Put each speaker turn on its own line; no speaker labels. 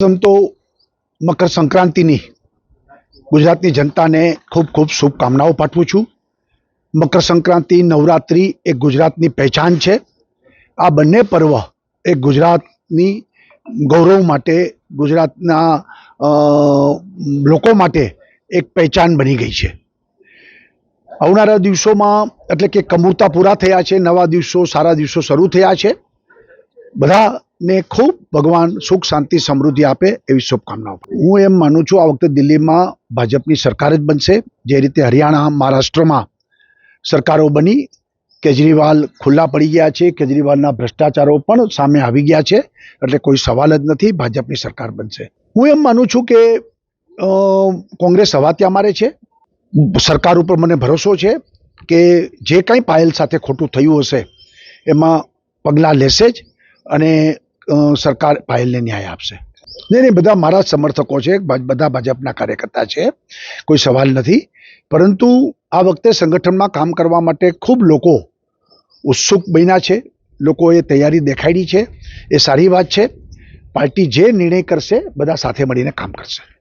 પ્રથમ તો મકર સંક્રાંતિની ગુજરાતની જનતાને ખૂબ ખૂબ શુભકામનાઓ પાઠવું છું. મકર સંક્રાંતિ, નવરાત્રિ એ ગુજરાતની પહેચાન છે. આ બંને પર્વ એ ગુજરાતની ગૌરવ માટે, ગુજરાતના લોકો માટે એક પહેચાન બની ગઈ છે. આવનારા દિવસોમાં એટલે કે કમૂરતા પૂરા થયા છે, નવા દિવસો, સારા દિવસો શરૂ થયા છે. બધાને ખૂબ ભગવાન સુખ, શાંતિ, સમૃદ્ધિ આપે એવી શુભકામનાઓ. હું એમ માનું છું, આ વખતે દિલ્હીમાં ભાજપની સરકાર જ બનશે. જે રીતે હરિયાણા, મહારાષ્ટ્રમાં સરકારો બની, કેજરીવાલ ખુલ્લા પડી ગયા છે, કેજરીવાલના ભ્રષ્ટાચારો પણ સામે આવી ગયા છે, એટલે કોઈ સવાલ જ નથી, ભાજપની સરકાર બનશે. હું એમ માનું છું કે કોંગ્રેસ હવા ત્યાં મારે છે. સરકાર ઉપર મને ભરોસો છે કે જે કંઈ પાયલ સાથે ખોટું થયું હશે, એમાં પગલાં લેશે જ અને સરકાર પાયલને ન્યાય આપશે. નહીં નહીં, બધા મારા સમર્થકો છે બધા ભાજપના કાર્યકર્તા છે, કોઈ સવાલ નથી. પરંતુ આ વખતે સંગઠનમાં કામ કરવા માટે ખૂબ લોકો ઉત્સુક બન્યા છે, લોકોએ તૈયારી દેખાડી છે, એ સારી વાત છે. પાર્ટી જે નિર્ણય કરશે, બધા સાથે મળીને કામ કરશે.